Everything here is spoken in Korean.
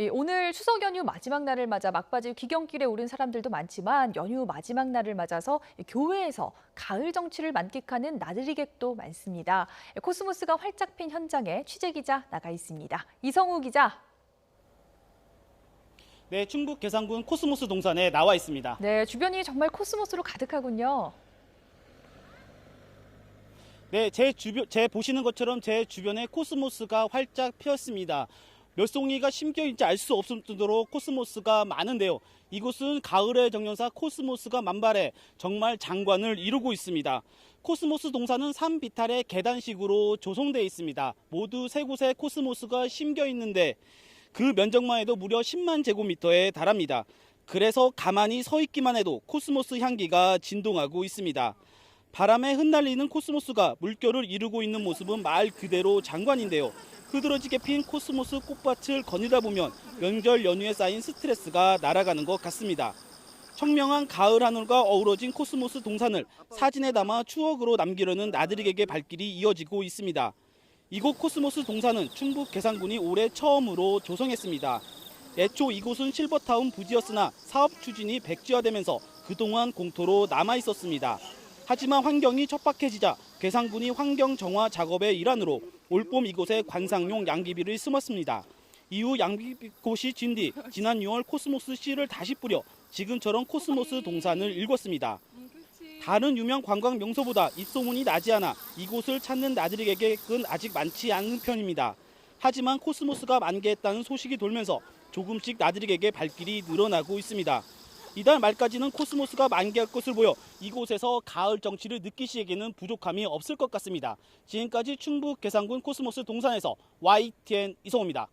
예, 오늘 추석 연휴 마지막 날을 맞아 막바지 귀경길에 오른 사람들도 많지만 연휴 마지막 날을 맞아서 교외에서 가을 정취를 만끽하는 나들이객도 많습니다. 예, 코스모스가 활짝 핀 현장에 취재 기자 나가 있습니다. 이성우 기자. 네, 충북 계산군 코스모스 동산에 나와 있습니다. 네, 주변이 정말 코스모스로 가득하군요. 네, 제 주변 제 보시는 것처럼 제 주변에 코스모스가 활짝 피었습니다. 몇 송이가 심겨 있는지 알 수 없을 정도로 코스모스가 많은데요. 이곳은 가을의 정령사 코스모스가 만발해 정말 장관을 이루고 있습니다. 코스모스 동산은 산비탈의 계단식으로 조성되어 있습니다. 모두 세 곳에 코스모스가 심겨 있는데 그 면적만 해도 무려 10만 제곱미터에 달합니다. 그래서 가만히 서 있기만 해도 코스모스 향기가 진동하고 있습니다. 바람에 흩날리는 코스모스가 물결을 이루고 있는 모습은 말 그대로 장관인데요. 흐드러지게 핀 코스모스 꽃밭을 거닐다 보면 명절 연휴에 쌓인 스트레스가 날아가는 것 같습니다. 청명한 가을 하늘과 어우러진 코스모스 동산을 사진에 담아 추억으로 남기려는 나들이객의 발길이 이어지고 있습니다. 이곳 코스모스 동산은 충북 계산군이 올해 처음으로 조성했습니다. 애초 이곳은 실버타운 부지였으나 사업 추진이 백지화되면서 그동안 공토로 남아 있었습니다. 하지만 환경이 척박해지자 계산군이 환경 정화 작업의 일환으로 올봄 이곳에 관상용 양귀비를 심었습니다. 이후 양귀비꽃이 진 뒤 지난 6월 코스모스 씨를 다시 뿌려 지금처럼 코스모스 동산을 일궜습니다. 다른 유명 관광 명소보다 입소문이 나지 않아 이곳을 찾는 나들이객은 아직 많지 않은 편입니다. 하지만 코스모스가 만개했다는 소식이 돌면서 조금씩 나들이객의 발길이 늘어나고 있습니다. 이달 말까지는 코스모스가 만개할 것을 보여 이곳에서 가을 정취를 느끼시기에는 부족함이 없을 것 같습니다. 지금까지 충북 계산군 코스모스 동산에서 YTN 이성호입니다.